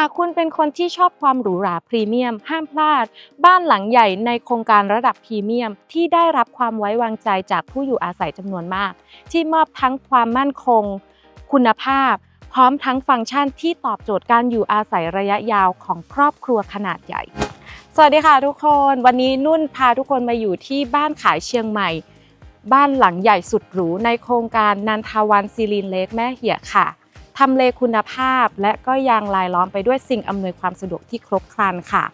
ากคุณเป็นคนที่ชอบความหรูหราพรีเมียม ห้ามพลาด บ้านหลังใหญ่ในโครงการระดับพรีเมียม ที่ได้รับความไว้วางใจจากผู้อยู่อาศัยจำนวนมาก ที่มอบทั้งความมั่นคง คุณภาพ พร้อมทั้งฟังก์ชันที่ตอบโจทย์การอยู่อาศัยระยะยาวของครอบครัวขนาดใหญ่ สวัสดีค่ะทุกคน วันนี้นุ่นพาทุกคนมาอยู่ที่บ้านขายเชียงใหม่ บ้านหลังใหญ่สุดหรูในโครงการนันทาวันซีลินเล็กแม่เหียค่ะ ทำเลคุณภาพ และก็ยังรายล้อมไปด้วยสิ่งอำนวยความสะดวกที่ครบครันค่ะ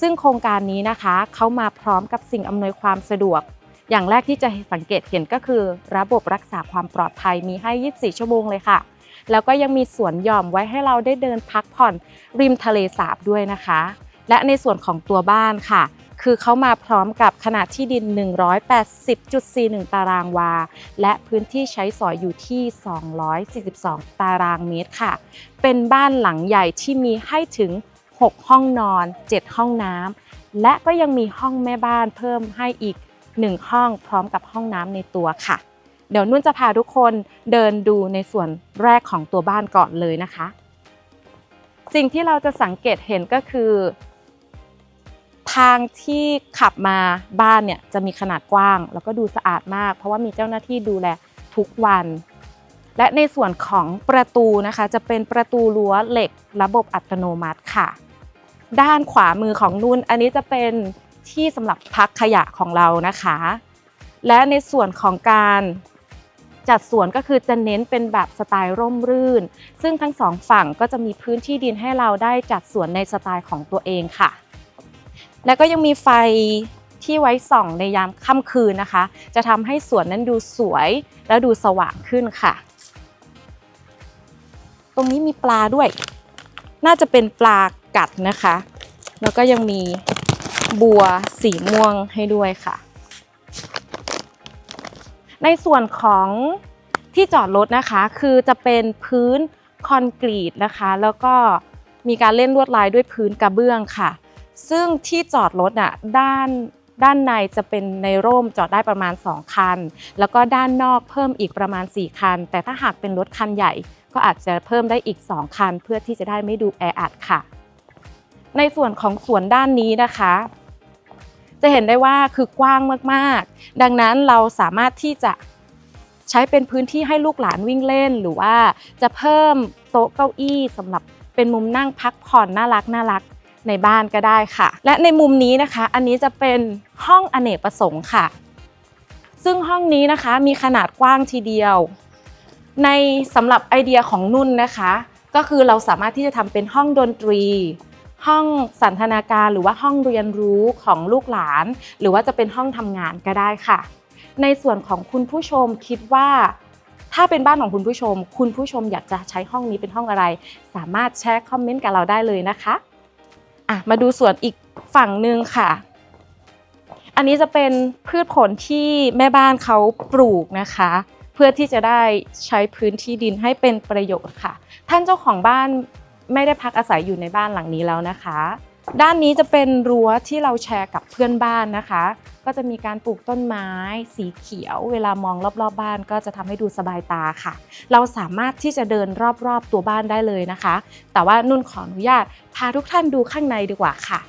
ซึ่งโครงการนี้นะคะเขามาพร้อมกับสิ่งอำนวยความสะดวก อย่างแรกที่จะสังเกตเห็นก็คือ ระบบรักษาความปลอดภัยมีให้ 24 ชั่วโมงเลยค่ะ แล้วก็ยังมีสวนหย่อมไว้ให้เราได้เดินพักผ่อนริมทะเลสาบด้วยนะคะ และในส่วนของตัวบ้านค่ะ คือเขามาพร้อมกับขนาดที่ดิน 180.41 ตารางวา และพื้นที่ใช้สอยอยู่ที่ 242 ตารางเมตรค่ะ เป็นบ้านหลังใหญ่ที่มีให้ถึง 6 ห้องนอน 7 ห้องน้ำและก็ยังมีห้องแม่บ้านเพิ่มให้อีก 1 ห้องพร้อมกับห้องน้ำในตัวค่ะ เดี๋ยวนุ่นจะพาทุกคนเดินดูในส่วนแรกของตัวบ้านก่อนเลยนะคะ สิ่งที่เราจะสังเกตเห็นก็คือ ทางที่ขับมาบ้านเนี่ยจะมีขนาดกว้าง แล้วก็ดูสะอาดมาก เพราะว่ามีเจ้าหน้าที่ดูแลทุกวัน และในส่วนของประตูนะคะ จะเป็นประตูรั้วเหล็กระบบอัตโนมัติค่ะ ด้านขวามือของนุ่น อันนี้จะเป็นที่สำหรับพักขยะของเรานะคะ และในส่วนของการจัดสวนก็คือจะเน้นเป็นแบบสไตล์ร่มรื่น ซึ่งทั้งสองฝั่งก็จะมีพื้นที่ดินให้เราได้จัดสวนในสไตล์ของตัวเองค่ะ แล้วก็ยังมีไฟที่ไว้ส่องในยามค่ำคืนนะคะ จะทำให้สวนนั้นดูสวยและดูสว่างขึ้นค่ะ ตรงนี้มีปลาด้วย น่าจะเป็นปลากัดนะคะ แล้วก็ยังมีบัวสีม่วงให้ด้วยค่ะ ในส่วนของที่จอดรถนะคะ คือจะเป็นพื้นคอนกรีตนะคะ แล้วก็มีการเล่นลวดลายด้วยพื้นกระเบื้องค่ะ ซึ่งที่จอดรถน่ะด้านด้านในจะเป็นในร่มจอดได้ประมาณ 2 คัน แล้วก็ด้านนอกเพิ่มอีกประมาณ 4 คัน แต่ถ้าหากเป็นรถคันใหญ่ ก็อาจจะเพิ่มได้อีก 2 คัน เพื่อที่จะได้ไม่ดูแออัดค่ะ ในส่วนของสวนด้านนี้นะคะ จะเห็นได้ว่าคือกว้างมากๆ ดังนั้นเราสามารถที่จะใช้เป็นพื้นที่ให้ลูกหลานวิ่งเล่น หรือว่าจะเพิ่มโต๊ะเก้าอี้สำหรับเป็นมุมนั่งพักผ่อนน่ารักน่ารัก ในบ้านก็ได้ค่ะ และในมุมนี้นะคะ อันนี้จะเป็นห้องอเนกประสงค์ค่ะ ซึ่งห้องนี้นะคะมีขนาดกว้างทีเดียว ในสำหรับไอเดียของนุ่นนะคะ ก็คือเราสามารถที่จะทำเป็นห้องดนตรี ห้องสันทนาการหรือว่าห้องเรียนรู้ของลูกหลาน หรือว่าจะเป็นห้องทำงานก็ได้ค่ะ ในส่วนของคุณผู้ชมคิดว่าถ้าเป็นบ้านของคุณผู้ชม คุณผู้ชมอยากจะใช้ห้องนี้เป็นห้องอะไร สามารถแชร์คอมเมนต์กับเราได้เลยนะคะ อะมาดูส่วนอีกฝั่งหนึ่งค่ะ อันนี้จะเป็นพืชผลที่แม่บ้านเขาปลูกนะคะ เพื่อที่จะได้ใช้พื้นที่ดินให้เป็นประโยชน์ค่ะ ท่านเจ้าของบ้านไม่ได้พักอาศัยอยู่ในบ้านหลังนี้แล้วนะคะ ด้านนี้จะเป็นรั้วที่เราแชร์กับเพื่อนบ้านนะคะ ก็จะมีการปลูกต้นไม้สีเขียว เวลามองรอบๆบบ้านก็จะทำให้ดูสบายตาค่ะ เราสามารถที่จะเดินรอบๆตัวบ้านได้เลยนะคะ แต่ว่านุ่นขออนุญาตพาทุกท่านดูข้างในดีกว่าค่ะ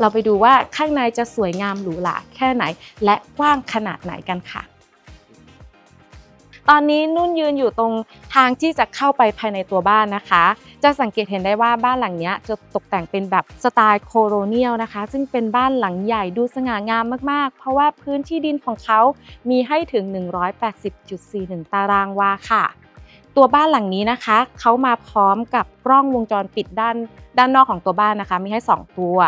เราไปดูว่าข้างในจะสวยงามหรูหราแค่ไหน และกว้างขนาดไหนกันค่ะ ตอนนี้นุ่นยืนอยู่ตรงทางที่จะเข้าไปภายในตัวบ้านนะคะ จะสังเกตเห็นได้ว่าบ้านหลังนี้จะตกแต่งเป็นแบบสไตล์โคโรเนียลนะคะ ซึ่งเป็นบ้านหลังใหญ่ดูสง่างามมากๆ เพราะว่าพื้นที่ดินของเขามีให้ถึง 180.41 ตารางวาค่ะตัวบ้านหลังนี้นะคะเขามาพร้อมกับกล้องวงจรปิดด้านด้านนอกของตัวบ้านนะคะ มีให้ 2 ตัว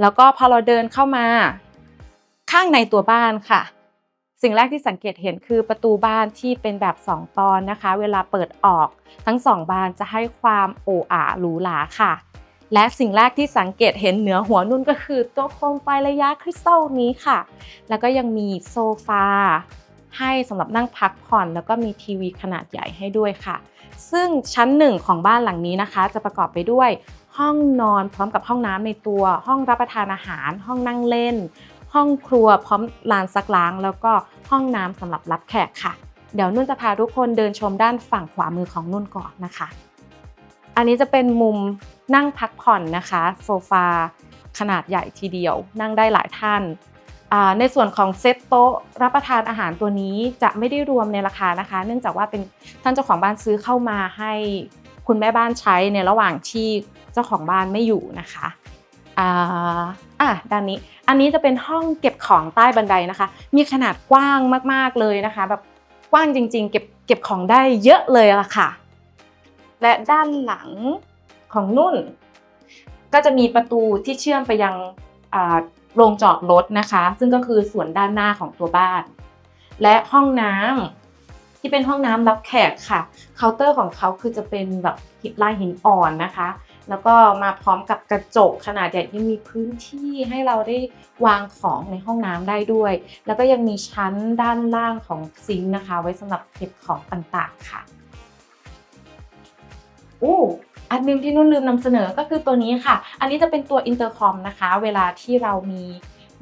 แล้วก็พอเราเดินเข้ามา ข้างในตัวบ้านค่ะ สิ่งแรกที่สังเกตเห็นคือประตูบ้านที่เป็นแบบ 2 ตอนนะคะ เวลาเปิดออกทั้ง 2 บานจะให้ความโอ้อาหรูหราค่ะ และสิ่งแรกที่สังเกตเห็นเหนือหัวนุ่นก็คือตัวโคมไฟระยะคริสตัลนี้ค่ะ แล้วก็ยังมีโซฟาให้สำหรับนั่งพักผ่อนแล้วก็มีทีวีขนาดใหญ่ให้ด้วยค่ะ ซึ่งชั้นหนึ่งของบ้านหลังนี้นะคะ จะประกอบไปด้วยห้องนอนพร้อมกับห้องน้ำในตัว ห้องรับประทานอาหาร ห้องนั่งเล่น ห้องครัวพร้อมลานซักล้าง แล้วก็ห้องน้ำสำหรับรับแขกค่ะ เดี๋ยวนุ่นจะพาทุกคนเดินชมด้านฝั่งขวามือของนุ่นก่อนนะคะ อันนี้จะเป็นมุมนั่งพักผ่อนนะคะโซฟาขนาดใหญ่ทีเดียว นั่งได้หลายท่านในส่วนของเซตโต๊ะรับประทานอาหารตัวนี้จะไม่ได้รวมในราคานะคะ เนื่องจากว่าเป็นท่านเจ้าของบ้านซื้อเข้ามาให้คุณแม่บ้านใช้ในระหว่างที่เจ้าของบ้านไม่อยู่นะคะ อ่าอะด้านนี้ อันนี้จะเป็นห้องเก็บของใต้บันไดนะคะ มีขนาดกว้างมากๆเลยนะคะ แบบกว้างจริง ๆ เก็บเก็บของได้เยอะเลยล่ะค่ะ และด้านหลังของนุ่น ก็จะมีประตูที่เชื่อมไปยังโรงจอดรถนะคะ ซึ่งก็คือส่วนด้านหน้าของตัวบ้าน และห้องน้ำที่เป็นห้องน้ำรับแขกค่ะ เคาน์เตอร์ของเขาคือจะเป็นแบบหินลายหินอ่อนนะคะ แล้วก็มาพร้อมกับกระจกขนาดใหญ่ยังมีพื้นที่ให้เราได้วางของในห้องน้ำได้ด้วย แล้วก็ยังมีชั้นด้านล่างของซิงค์นะคะ ไว้สำหรับเก็บของต่างๆค่ะอู้อันหนึงที่นุ่นลืมนำเสนอก็คือตัวนี้ค่ะ อันนี้จะเป็นตัวอินเตอร์คอมนะคะ เวลาที่เรามี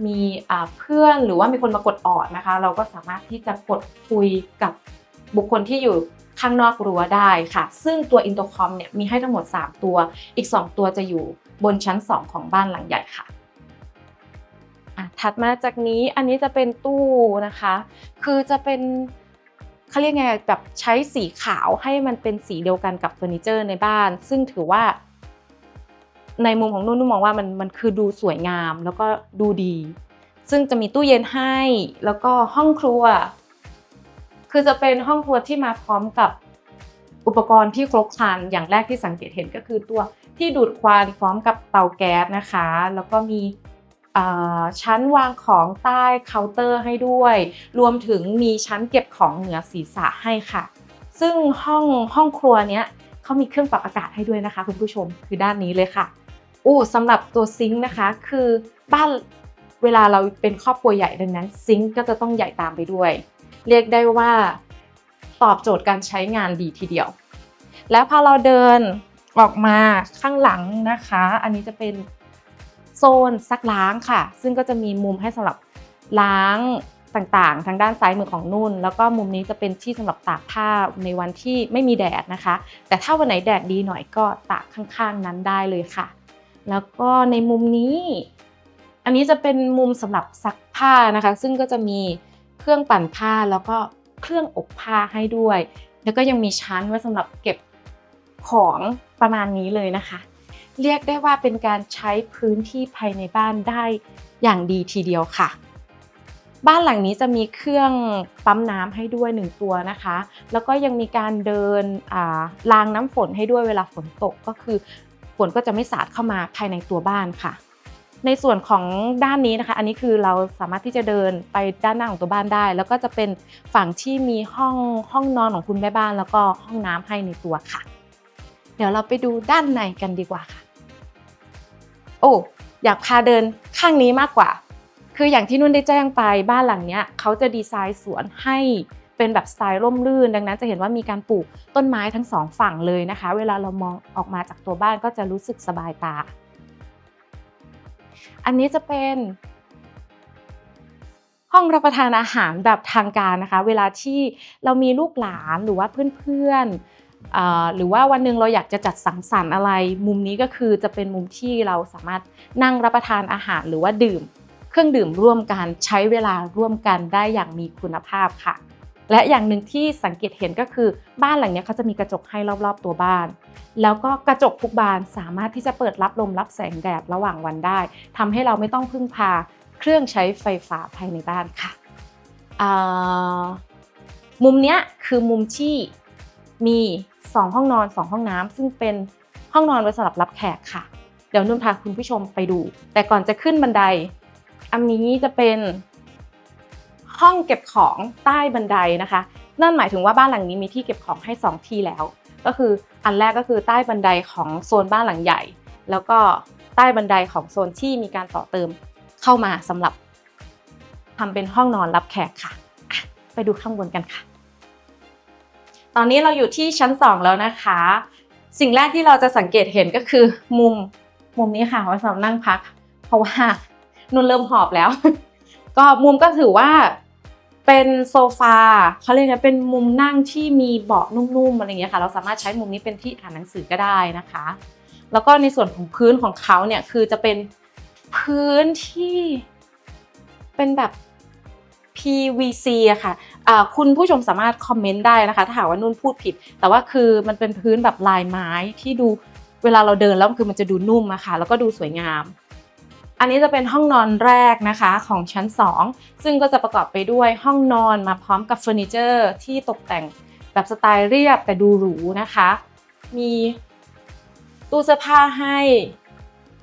มีเพื่อนหรือว่ามีคนมากดออดนะคะ เราก็สามารถที่จะกดคุยกับบุคคลที่อยู่ ข้างนอกรั้วได้ค่ะ ซึ่งตัวอินเตอร์คอมเนี่ยมีให้ทั้งหมด 3 ตัว อีก 2 ตัวจะอยู่บนชั้น 2 ของบ้านหลังใหญ่ค่ะอะถัดมาจากนี้อันนี้จะเป็นตู้นะคะ คือจะเป็นเขาเรียกไงแบบใช้สีขาวให้มันเป็นสีเดียวกันกับเฟอร์นิเจอร์ในบ้าน ซึ่งถือว่า ในมุมของนุ่นนุ่นมองว่ามันมันคือดูสวยงามแล้วก็ดูดี ซึ่งจะมีตู้เย็นให้ แล้วก็ห้องครัว คือจะเป็นห้องครัวที่มาพร้อมกับอุปกรณ์ที่ครบครันอย่างแรกที่สังเกตเห็นก็คือตัวที่ดูดควันพร้อมกับเตาแก๊สนะคะ แล้วก็มีชั้นวางของใต้เคาน์เตอร์ให้ด้วย รวมถึงมีชั้นเก็บของเหนือศีรษะให้ค่ะ ซึ่งห้องห้องครัวเนี้ยเขามีเครื่องปรับอากาศให้ด้วยนะคะ คุณผู้ชมคือด้านนี้เลยค่ะอู้สำหรับตัวซิงค์นะคะ คือบ้านเวลาเราเป็นครอบครัวใหญ่ดังนั้นซิงค์ก็จะต้องใหญ่ตามไปด้วย เรียกได้ว่าตอบโจทย์การใช้งานดีทีเดียว แล้วพอเราเดินออกมาข้างหลังนะคะ อันนี้จะเป็นโซนซักล้างค่ะ ซึ่งก็จะมีมุมให้สำหรับล้างต่างๆ ทางด้านซ้ายมือของนุ่น แล้วก็มุมนี้จะเป็นที่สำหรับตากผ้าในวันที่ไม่มีแดดนะคะ แต่ถ้าวันไหนแดดดีหน่อยก็ตากข้างๆนั้นได้เลยค่ะ แล้วก็ในมุมนี้ อันนี้จะเป็นมุมสำหรับซักผ้านะคะ ซึ่งก็จะมี เครื่องปั่นผ้าแล้วก็เครื่องอบผ้าให้ด้วย แล้วก็ยังมีชั้นไว้สำหรับเก็บของประมาณนี้เลยนะคะ เรียกได้ว่าเป็นการใช้พื้นที่ภายในบ้านได้อย่างดีทีเดียวค่ะ บ้านหลังนี้จะมีเครื่องปั๊มน้ำให้ด้วยหนึ่งตัวนะคะ แล้วก็ยังมีการเดินอ่ารางน้ำฝนให้ด้วยเวลาฝนตกก็คือฝนก็จะไม่สาดเข้ามาภายในตัวบ้านค่ะ ในส่วนของด้านนี้นะคะ อันนี้คือเราสามารถที่จะเดินไปด้านหน้าของตัวบ้านได้ แล้วก็จะเป็นฝั่งที่มีห้องห้องนอนของคุณแม่บ้าน แล้วก็ห้องน้ำให้ในตัวค่ะ เดี๋ยวเราไปดูด้านในกันดีกว่าค่ะ โอ้อยากพาเดินข้างนี้มากกว่า คืออย่างที่นุ่นได้แจ้งไปบ้านหลังเนี้ยเขาจะดีไซน์สวนให้เป็นแบบสไตล์ร่มรื่น ดังนั้นจะเห็นว่ามีการปลูกต้นไม้ทั้งสองฝั่งเลยนะคะ เวลาเรามองออกมาจากตัวบ้านก็จะรู้สึกสบายตา อันนี้จะเป็นห้องรับประทานอาหารแบบทางการนะคะ เวลาที่เรามีลูกหลานหรือว่าเพื่อนๆหรือว่าวันหนึ่งเราอยากจะจัดสังสรรค์อะไร มุมนี้ก็คือจะเป็นมุมที่เราสามารถนั่งรับประทานอาหารหรือว่าดื่ม เครื่องดื่มร่วมกันใช้เวลาร่วมกันได้อย่างมีคุณภาพค่ะ และอย่างหนึ่งที่สังเกตเห็นก็คือบ้านหลังนี้เขาจะมีกระจกให้รอบๆตัวบ้าน แล้วก็กระจกทุกบานสามารถที่จะเปิดรับลมรับแสงแดดระหว่างวันได้ทำให้เราไม่ต้องพึ่งพาเครื่องใช้ไฟฟ้าภายในบ้านค่ะมุมเนี้ยคือมุมที่มี 2 ห้องนอน 2 ห้องน้ำซึ่งเป็นห้องนอนไว้สำหรับรับแขกค่ะ เดี๋ยวนุ่นพาคุณผู้ชมไปดู แต่ก่อนจะขึ้นบันได อันนี้จะเป็น ห้องเก็บของใต้บันไดนะคะ นั่นหมายถึงว่าบ้านหลังนี้มีที่เก็บของให้ 2 ที่แล้ว ก็คืออันแรกก็คือใต้บันไดของโซนบ้านหลังใหญ่ แล้วก็ใต้บันไดของโซนที่มีการต่อเติมเข้ามาสำหรับทำเป็นห้องนอนรับแขกค่ะอะ ไปดูข้างบนกันค่ะ ตอนนี้เราอยู่ที่ชั้น 2 แล้วนะคะ สิ่งแรกที่เราจะสังเกตเห็นก็คือ มุมมุมนี้ค่ะไว้สำหรับนั่งพัก เพราะว่านุ่นเริ่มหอบแล้ว ก็มุมก็ถือว่า เป็นโซฟาเขาเรียกว่าเป็นมุมนั่งที่มีเบาะนุ่มๆอะไรอย่างเงี้ยค่ะ เราสามารถใช้มุมนี้เป็นที่อ่านหนังสือก็ได้นะคะ แล้วก็ในส่วนของพื้นของเขาเนี่ยคือจะเป็นพื้นที่เป็นแบบ PVC อะค่ะอ่าคุณผู้ชมสามารถคอมเมนต์ได้นะคะ ถ้าหากว่านุ่นพูดผิด แต่ว่าคือมันเป็นพื้นแบบลายไม้ที่ดูเวลาเราเดินแล้วคือมันจะดูนุ่มอะค่ะ แล้วก็ดูสวยงาม อันนี้จะเป็นห้องนอนแรกนะคะของชั้น 2 ซึ่งก็จะประกอบไปด้วยห้องนอนมาพร้อมกับเฟอร์นิเจอร์ที่ตกแต่งแบบสไตล์เรียบแต่ดูหรูนะคะ มีตู้เสื้อผ้าให้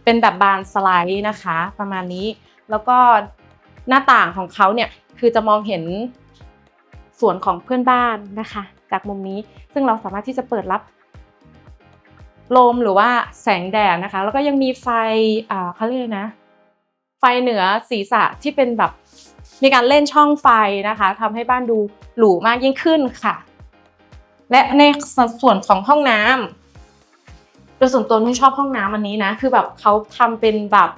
เป็นแบบบานสไลด์นะคะ ประมาณนี้แล้วก็หน้าต่างของเขาเนี่ยคือจะมองเห็นสวนของเพื่อนบ้านนะคะ จากมุมนี้ซึ่งเราสามารถที่จะเปิดรับลมหรือว่าแสงแดดนะคะ แล้วก็ยังมีไฟเขาเรียกนะ ไฟเหนือศีรษะที่เป็นแบบมีการเล่นช่องไฟนะคะทำให้บ้านดูหรูมากยิ่งขึ้นค่ะ และในส่วนของห้องน้ำโดยส่วนตัวนุ่นชอบห้องน้ำอันนี้นะ คือแบบเขาทำเป็นแบบ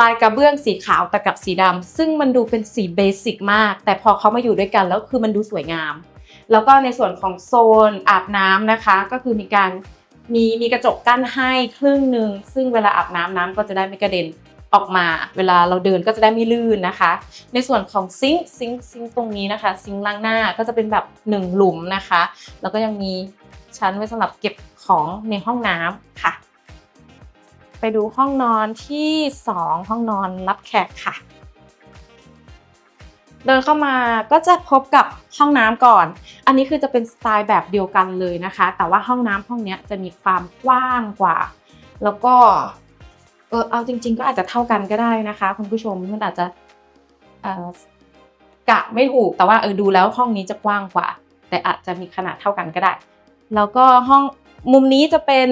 ลายกระเบื้องสีขาวแต่กับสีดำซึ่งมันดูเป็นสีเบสิกมาก แต่พอเขามาอยู่ด้วยกันแล้วคือมันดูสวยงาม แล้วก็ในส่วนของโซนอาบน้ำนะคะ ก็คือมีการมีมีกระจกกั้นให้ครึ่งหนึ่งซึ่งเวลาอาบน้ำน้ำก็จะได้ไม่กระเด็น ออกมา เวลาเราเดินก็จะได้ไม่ลื่นนะคะ ในส่วนของซิงค์ซิงค์ซิงค์ตรงนี้นะคะ ซิงค์ล้างหน้าก็จะเป็นแบบหนึ่งหลุมนะคะ แล้วก็ยังมีชั้นไว้สำหรับเก็บของในห้องน้ำค่ะ ไปดูห้องนอนที่ 2 ห้องนอนรับแขกค่ะ เดินเข้ามาก็จะพบกับห้องน้ำก่อน อันนี้คือจะเป็นสไตล์แบบเดียวกันเลยนะคะ แต่ว่าห้องน้ำห้องนี้จะมีความกว้างกว่า แล้วก็ ออเอาจริง ๆ ก็อาจจะเท่ากันก็ได้นะคะ คุณผู้ชมมันอาจจะกะไม่ถูกแต่ว่าเออดูแล้วห้องนี้จะกว้างกว่า แต่อาจจะมีขนาดเท่ากันก็ได้ แล้วก็ห้องมุมนี้จะเป็น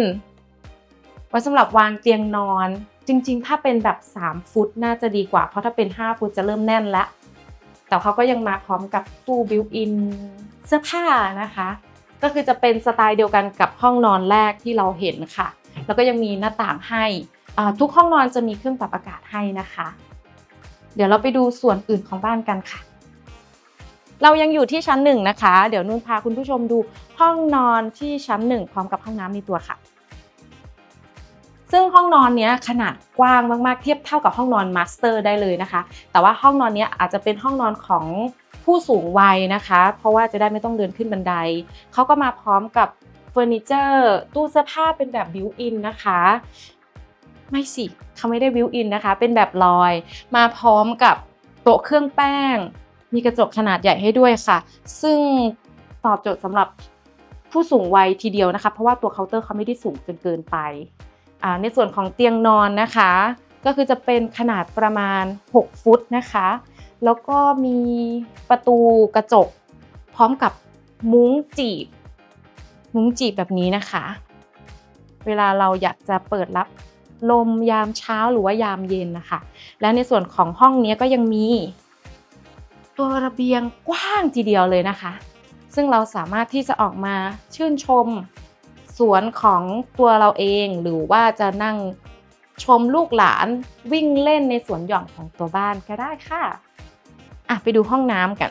ไว้สำหรับวางเตียงนอน จริง ๆ ถ้าเป็นแบบ 3 ฟุตน่าจะดีกว่า เพราะถ้าเป็น 5 ฟุตจะเริ่มแน่นแล้ว แต่เขาก็ยังมาพร้อมกับตู้บิวอินเสื้อผ้านะคะ ก็คือจะเป็นสไตล์เดียวกันกับห้องนอนแรกที่เราเห็นค่ะ แล้วก็ยังมีหน้าต่างให้ ทุกห้องนอนจะมีเครื่องปรับอากาศให้นะคะ เดี๋ยวเราไปดูส่วนอื่นของบ้านกันค่ะ เรายังอยู่ที่ชั้นหนึ่งนะคะ เดี๋ยวนุ่นพาคุณผู้ชมดูห้องนอนที่ชั้นหนึ่งพร้อมกับห้องน้ำในตัวค่ะ ซึ่งห้องนอนเนี้ยขนาดกว้างมากๆเทียบเท่ากับห้องนอนมาสเตอร์ได้เลยนะคะ แต่ว่าห้องนอนเนี้ยอาจจะเป็นห้องนอนของผู้สูงวัยนะคะ เพราะว่าจะได้ไม่ต้องเดินขึ้นบันได เขาก็มาพร้อมกับเฟอร์นิเจอร์ ตู้เสื้อผ้าเป็นแบบบิวอินนะคะ ไม่สิเขาไม่ได้บิวอินนะคะ เป็นแบบลอย มาพร้อมกับโต๊ะเครื่องแป้ง มีกระจกขนาดใหญ่ให้ด้วยค่ะ ซึ่งตอบโจทย์สำหรับผู้สูงวัยทีเดียวนะคะ เพราะว่าตัวเคาน์เตอร์เขาไม่ได้สูงจนเกินไป ในส่วนของเตียงนอนนะคะ ก็คือจะเป็นขนาดประมาณ 6 ฟุตนะคะ แล้วก็มีประตูกระจก พร้อมกับมุ้งจีบ มุ้งจีบแบบนี้นะคะ เวลาเราอยากจะเปิดรับ ลมยามเช้าหรือว่ายามเย็นนะคะ และในส่วนของห้องนี้ก็ยังมี ตัวระเบียงกว้างทีเดียวเลยนะคะ ซึ่งเราสามารถที่จะออกมาชื่นชมสวนของตัวเราเองหรือว่าจะนั่งชมลูกหลานวิ่งเล่นในสวนหย่อมของตัวบ้านก็ได้ค่ะอะไปดูห้องน้ำกัน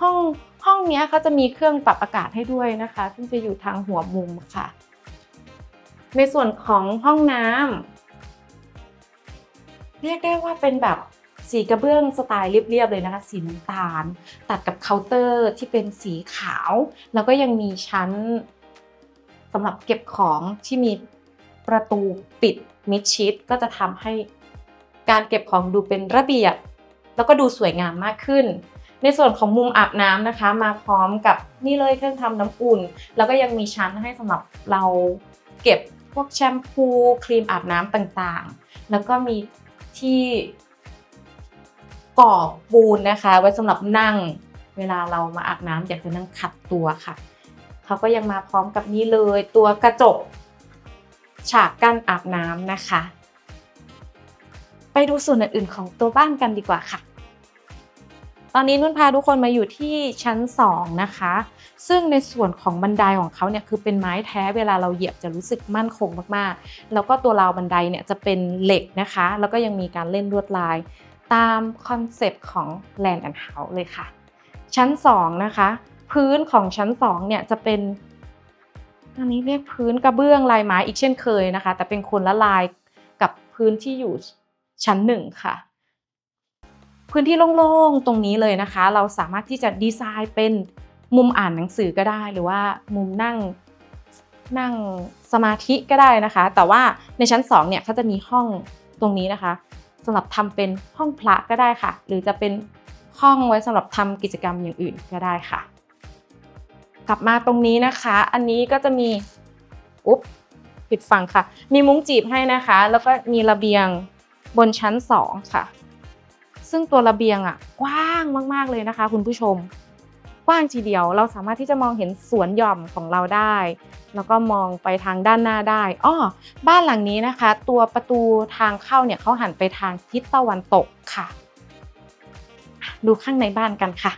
ห้องห้องนี้เขาจะมีเครื่องปรับอากาศให้ด้วยนะคะ ซึ่งจะอยู่ทางหัวมุมค่ะ ในส่วนของห้องน้ำเรียกได้ว่าเป็นแบบสีกระเบื้องสไตล์เรียบๆเลยนะคะ สีน้ำตาล ตัดกับเคาน์เตอร์ที่เป็นสีขาว แล้วก็ยังมีชั้นสำหรับเก็บของที่มีประตูปิดมิดชิดก็จะทำให้การเก็บของดูเป็นระเบียบ แล้วก็ดูสวยงามมากขึ้น ในส่วนของมุมอาบน้ำนะคะ มาพร้อมกับนี่เลยเครื่องทำน้ำอุ่น แล้วก็ยังมีชั้นให้สำหรับเราเก็บ วกแชมพูครีมอาบน้ำต่างๆ แล้วก็มีที่ก่อปูนนะคะ ไว้สำหรับนั่งเวลาเรามาอาบน้ำอยากจะนั่งขัดตัวค่ะ เขาก็ยังมาพร้อมกับนี่เลยตัวกระจก ฉากกั้นอาบน้ำนะคะ ไปดูส่วนอื่นๆของตัวบ้านกันดีกว่าค่ะ ตอนนี้นุ่นพาทุกคนมาอยู่ที่ชั้น 2 นะคะ ซึ่งในส่วนของบันไดของเขาเนี่ยคือเป็นไม้แท้เวลาเราเหยียบจะรู้สึกมั่นคงมากๆ แล้วก็ตัวราวบันไดเนี่ยจะเป็นเหล็กนะคะ แล้วก็ยังมีการเล่นลวดลาย ตามคอนเซปต์ของ Land and House เลยค่ะ ชั้น 2 นะคะ พื้นของชั้น 2 เนี่ยจะเป็นอันนี้เรียกพื้นกระเบื้องลายไม้อีกเช่นเคยนะคะ แต่เป็นคนละลายกับพื้นที่อยู่ชั้นหนึ่งค่ะ พื้นที่โล่งๆ ตรงนี้เลยนะคะ เราสามารถที่จะดีไซน์เป็นมุมอ่านหนังสือก็ได้ หรือว่ามุมนั่งนั่งสมาธิก็ได้นะคะ แต่ว่าในชั้น2เนี่ยเขาจะมีห้องตรงนี้นะคะสำหรับทำเป็นห้องพระก็ได้ค่ะ หรือจะเป็นห้องไว้สำหรับทำกิจกรรมอย่างอื่นก็ได้ค่ะ กลับมาตรงนี้นะคะ อันนี้ก็จะมีอุ๊บผิดฝั่งค่ะ มีมุ้งจีบให้นะคะ แล้วก็มีระเบียงบนชั้น 2 ค่ะ ซึ่งตัวระเบียงอะกว้างมาก ๆเลยนะคะ คุณผู้ชม กว้างทีเดียวเราสามารถที่จะมองเห็นสวนหย่อมของเราได้ แล้วก็มองไปทางด้านหน้าได้อ้อบ้านหลังนี้นะคะ ตัวประตูทางเข้าเนี่ยเขาหันไปทางทิศตะวันตกค่ะ ดูข้างในบ้านกันค่ะ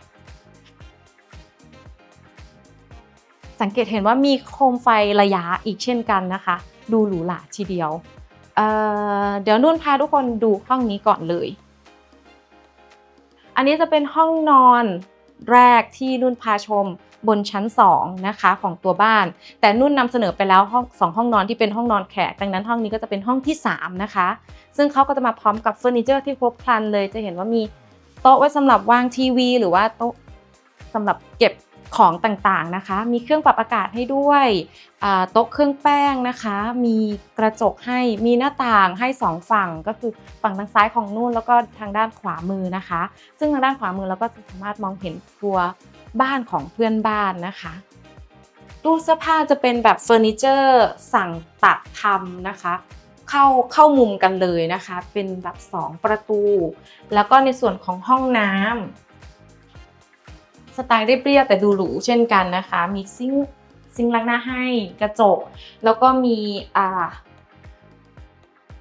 สังเกตเห็นว่ามีโคมไฟระยะอีกเช่นกันนะคะ ดูหรูหราทีเดียวเเดี๋ยวนุ่นพาทุกคนดูห้องนี้ก่อนเลย อันนี้จะเป็นห้องนอนแรกที่นุ่นพาชมบนชั้น 2 นะคะของตัวบ้าน แต่นุ่นนำเสนอไปแล้วห้องสองห้องนอนที่เป็นห้องนอนแขก ดังนั้นห้องนี้ก็จะเป็นห้องที่ 3 นะคะ ซึ่งเขาก็จะมาพร้อมกับเฟอร์นิเจอร์ที่ครบครันเลย จะเห็นว่ามีโต๊ะไว้สำหรับวางทีวี หรือว่าโต๊ะสำหรับเก็บ ของต่างๆนะคะ มีเครื่องปรับอากาศให้ด้วยโต๊ะเครื่องแป้งนะคะ มีกระจกให้ มีหน้าต่างให้สองฝั่ง ก็คือฝั่งทางซ้ายของนุ่นแล้วก็ทางด้านขวามือนะคะ ซึ่งทางด้านขวามือเราก็จะสามารถมองเห็นตัวบ้านของเพื่อนบ้านนะคะตู้เสื้อผ้าจะเป็นแบบเฟอร์นิเจอร์สั่งตัดทำนะคะ เข้าเข้ามุมกันเลยนะคะ เป็นแบบ 2 ประตู แล้วก็ในส่วนของห้องน้ำ สไตล์เรียบๆแต่ดูหรูเช่นกันนะคะ มีซิงซิงล้างหน้าให้กระจก แล้วก็มีอ่า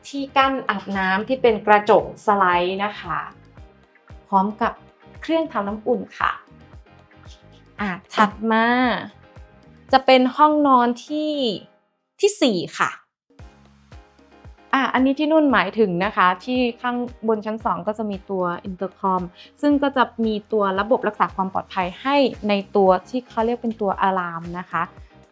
ที่กั้นอาบน้ำที่เป็นกระจกสไลด์นะคะ พร้อมกับเครื่องทำน้ำอุ่นค่ะอะถัดมา จะเป็นห้องนอนที่ที่สี่ค่ะ อะอันนี้ที่นุ่นหมายถึงนะคะ ที่ข้างบนชั้น 2 ก็จะมีตัวอินเตอร์คอมซึ่งก็จะมีตัวระบบรักษาความปลอดภัยให้ในตัวที่เขาเรียกเป็นตัวอะลามนะคะ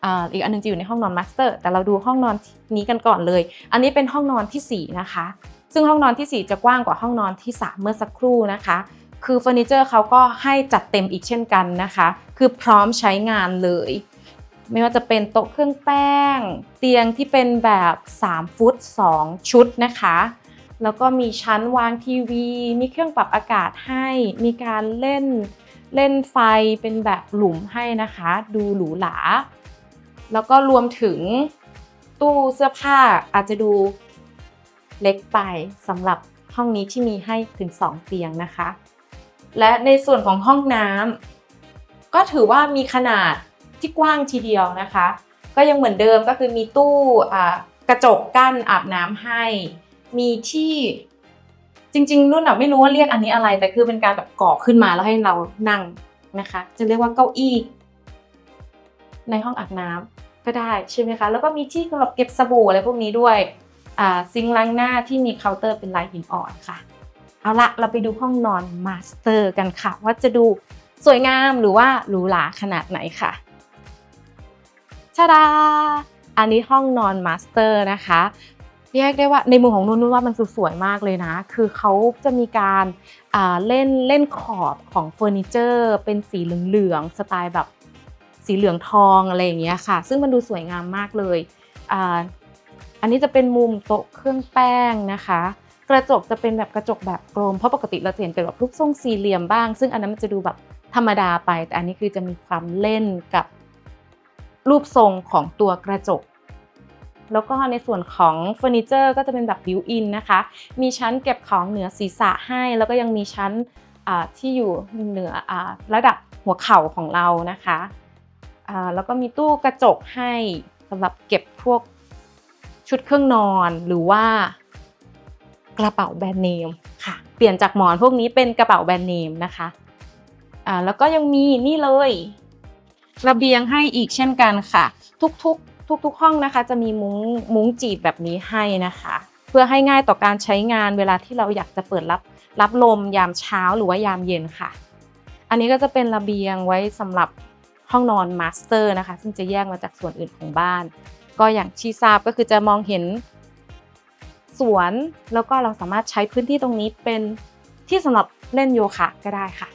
อ่าอีกอันหนึงจะอยู่ในห้องนอนมาสเตอร์แต่เราดูห้องนอนนี้กันก่อนเลย อันนี้เป็นห้องนอนที่4นะคะ ซึ่งห้องนอนทีสี่ 4 จะกว้างกว่าห้องนอนที่ 3 เมื่อสักครู่นะคะ คือเฟอร์นิเจอร์เขาก็ให้จัดเต็มอีกเช่นกันนะคะ คือพร้อมใช้งานเลย ไม่ว่าจะเป็นโต๊ะเครื่องแป้ง เตียงที่เป็นแบบ 3 ฟุต 2 ชุดนะคะ แล้วก็มีชั้นวางทีวี มีเครื่องปรับอากาศให้ มีการเล่นเล่นไฟเป็นแบบหลุมให้นะคะ ดูหรูหรา แล้วก็รวมถึงตู้เสื้อผ้าอาจจะดูเล็กไปสำหรับห้องนี้ที่มีให้ถึง 2 เตียงนะคะ และในส่วนของห้องน้ำก็ถือว่ามีขนาด ที่กว้างทีเดียวนะคะ ก็ยังเหมือนเดิมก็คือมีตู้กระจกกั้นอาบน้ำให้ มีที่จริงๆนุ่นอะไม่รู้ว่าเรียกอันนี้อะไร แต่คือเป็นการแบบก่อขึ้นมาแล้วให้เรานั่งนะคะ จะเรียกว่าเก้าอี้ ในห้องอาบน้ำก็ได้ใช่ไหมคะ แล้วก็มีที่สำหรับเก็บสบู่อะไรพวกนี้ด้วยซิงล้างหน้าที่มีเคาน์เตอร์เป็นลายหินอ่อนค่ะ เอาละเราไปดูห้องนอนมาสเตอร์กันค่ะ ว่าจะดูสวยงามหรือว่าหรูหราขนาดไหนค่ะ ชาดาอันนี้ห้องนอนมาสเตอร์นะคะเรียกได้ว่าในมุมของนุ่นนุ่นว่ามันสวยมากเลยนะ คือเขาจะมีการเล่นเล่นขอบของเฟอร์นิเจอร์ เป็นสีเหลืองๆสไตล์แบบสีเหลืองทองอะไรอย่างเงี้ยค่ะ ซึ่งมันดูสวยงามมากเลยอันนี้จะเป็นมุมโต๊ะเครื่องแป้งนะคะ กระจกจะเป็นแบบกระจกแบบกลม เพราะปกติเราจะเห็นเป็นแบบรูปทรงสี่เหลี่ยมบ้าง ซึ่งอันนั้นมันจะดูแบบธรรมดาไป แต่อันนี้คือจะมีความเล่นกับ รูปทรงของตัวกระจก แล้วก็ในส่วนของเฟอร์นิเจอร์ก็จะเป็นแบบบิวอินนะคะ มีชั้นเก็บของเหนือศีรษะให้ แล้วก็ยังมีชั้นที่อยู่เหนืออระดับหัวเข่าของเรานะคะแล้วก็มีตู้กระจกให้สำหรับเก็บพวกชุดเครื่องนอนหรือว่ากระเป๋าแบรนด์เนมค่ะ เปลี่ยนจากหมอนพวกนี้เป็นกระเป๋าแบรนด์เนมนะคะ อ่า แล้วก็ยังมีนี่เลย ระเบียงให้อีกเช่นกันค่ะ ทุกๆ ทุกๆ ห้องนะคะ จะมีมุ้งมุ้งจีบแบบนี้ให้นะคะ เพื่อให้ง่ายต่อการใช้งานเวลาที่เราอยากจะเปิดรับรับลมยามเช้าหรือว่ายามเย็นค่ะ อันนี้ก็จะเป็นระเบียงไว้สำหรับห้องนอนมาสเตอร์นะคะ ซึ่งจะแยกมาจากส่วนอื่นของบ้าน ก็อย่างที่ทราบก็คือจะมองเห็นสวนแล้วก็เราสามารถใช้พื้นที่ตรงนี้เป็นที่สำหรับเล่นโยคะก็ได้ค่ะ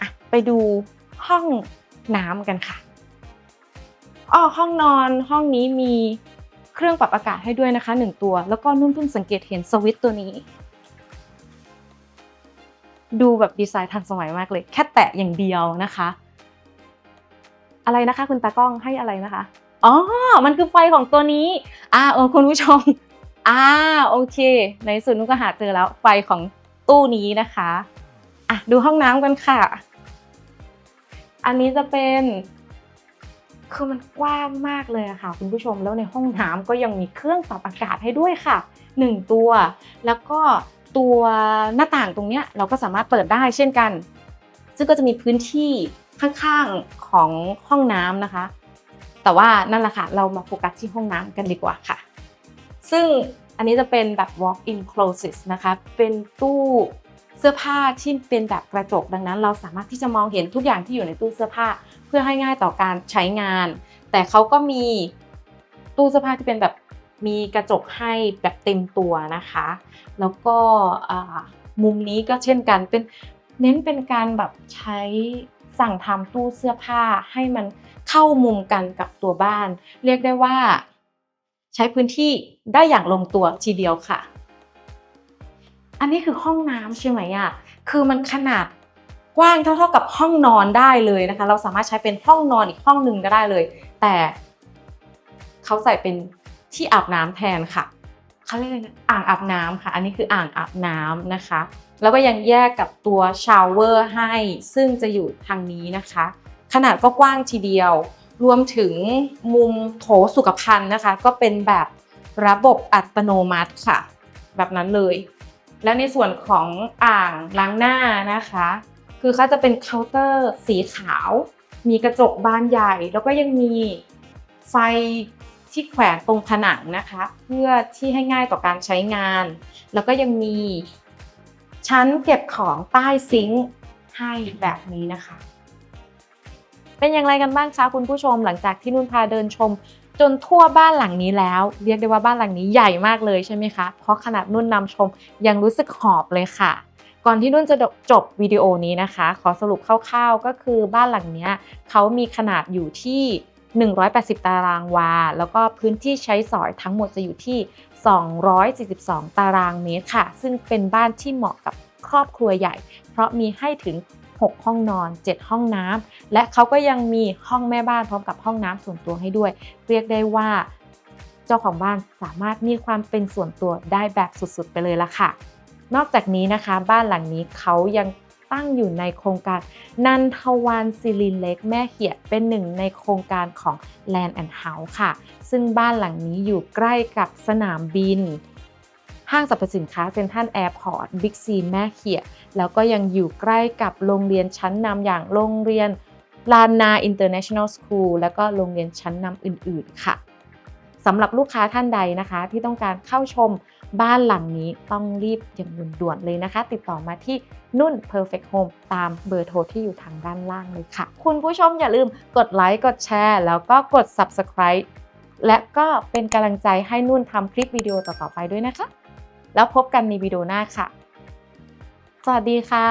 อะไปดูห้อง น้ำกันค่ะอ้อห้องนอนห้องนี้มีเครื่องปรับอากาศให้ด้วยนะคะหนึ่งตัว แล้วก็นุ่นเพิ่งสังเกตเห็นสวิตตัวนี้ ดูแบบดีไซน์ทันสมัยมากเลย แค่แตะอย่างเดียวนะคะ อะไรนะคะ คุณตากล้องให้อะไรนะคะอ๋อ มันคือไฟของตัวนี้ อ่าเออคุณผู้ชม อ่าโอเค ในสุดนุกก็หาเจอแล้วไฟของตู้นี้นะคะ อะดูห้องน้ำกันค่ะ อันนี้จะเป็นคือมันกว้างมากเลยค่ะ คุณผู้ชมแล้วในห้องน้ำก็ยังมีเครื่องปรับอากาศให้ด้วยค่ะหนึ่งตัว แล้วก็ตัวหน้าต่างตรงเนี้ยเราก็สามารถเปิดได้เช่นกัน ซึ่งก็จะมีพื้นที่ข้างๆของห้องน้ำนะคะ แต่ว่านั่นแหละค่ะ เรามาโฟกัสที่ห้องน้ำกันดีกว่าค่ะ ซึ่งอันนี้จะเป็นแบบ walk-in closet นะคะ เป็นตู้ เสื้อผ้าที่เป็นแบบกระจกดังนั้น เราสามารถที่จะมองเห็นทุกอย่างที่อยู่ในตู้เสื้อผ้า เพื่อให้ง่ายต่อการใช้งาน แต่เขาก็มีตู้เสื้อผ้าที่เป็นแบบมีกระจกให้แบบเต็มตัวนะคะ แล้วก็มุมนี้ก็เช่นกันเป็นเน้นเป็นการแบบใช้สั่งทำตู้เสื้อผ้าให้มันเข้ามุมกันกับตัวบ้าน เรียกได้ว่า ใช้พื้นที่ได้อย่างลงตัวทีเดียวค่ะ อันนี้คือห้องน้ำใช่ไหมอะ คือมันขนาดกว้างเท่าๆกับห้องนอนได้เลยนะคะ เราสามารถใช้เป็นห้องนอนอีกห้องหนึ่งก็ได้เลย แต่เขาใส่เป็นที่อาบน้ำแทนค่ะเขาเรียกอะไรนะอ่างอาบน้ำค่ะ อันนี้คืออ่างอาบน้ำนะคะ แล้วก็ยังแยกกับตัวชาวเวอร์ให้ ซึ่งจะอยู่ทางนี้นะคะ ขนาดก็กว้างทีเดียว รวมถึงมุมโถสุขภัณฑ์นะคะ ก็เป็นแบบระบบอัตโนมัติค่ะ แบบนั้นเลย และในส่วนของอ่างล้างหน้านะคะ คือเขาจะเป็นเคาน์เตอร์สีขาว มีกระจกบานใหญ่ แล้วก็ยังมีไฟที่แขวนตรงผนังนะคะ เพื่อที่ให้ง่ายต่อการใช้งาน แล้วก็ยังมีชั้นเก็บของใต้ซิงค์ให้แบบนี้นะคะ เป็นอย่างไรกันบ้างคะคุณผู้ชมหลังจากที่นุ่นพาเดินชม จนทั่วบ้านหลังนี้แล้ว เรียกได้ว่าบ้านหลังนี้ใหญ่มากเลยใช่ไหมคะ เพราะขนาดนุ่นนำชมยังรู้สึกหอบเลยค่ะ ก่อนที่นุ่นจะจบวิดีโอนี้นะคะ ขอสรุปคร่าวๆก็คือบ้านหลังเนี้ยเขามีขนาดอยู่ที่ 180 ตารางวา แล้วก็พื้นที่ใช้สอยทั้งหมดจะอยู่ที่ 242 ตารางเมตรค่ะ ซึ่งเป็นบ้านที่เหมาะกับครอบครัวใหญ่ เพราะมีให้ถึง 6 ห้องนอน 7 ห้องน้ำและเขาก็ยังมีห้องแม่บ้านพร้อมกับห้องน้ำส่วนตัวให้ด้วย เรียกได้ว่า เจ้าของบ้านสามารถมีความเป็นส่วนตัวได้แบบสุดๆ ไปเลยละค่ะ นอกจากนี้นะคะบ้านหลังนี้เขายังตั้งอยู่ในโครงการนันทวันซิลินเล็กแม่เขียดเป็นหนึ่งในโครงการของ Land and House ค่ะ ซึ่งบ้านหลังนี้อยู่ใกล้กับสนามบิน ห้างสรรพสินค้าเซ็นทรัลแอร์พอร์ตบิ๊กซีแม่เขีย แล้วก็ยังอยู่ใกล้กับโรงเรียนชั้นนำอย่างโรงเรียนลานนาอินเตอร์เนชั่นแนลสคูลแล้วก็โรงเรียนชั้นนำอื่น ๆ ค่ะสำหรับลูกค้าท่านใดนะคะ ที่ต้องการเข้าชมบ้านหลังนี้ต้องรีบอย่างด่วนๆเลยนะคะ ติดต่อมาที่นุ่น Perfect Home ตามเบอร์โทรที่อยู่ทางด้านล่างเลยค่ะ คุณผู้ชมอย่าลืมกดไลค์กดแชร์ แล้วก็กด Subscribe และก็เป็นกำลังใจให้นุ่นทำคลิปวิดีโอต่อๆไปด้วยนะคะ แล้วพบกันในวิดีโอหน้าค่ะ สวัสดีค่ะ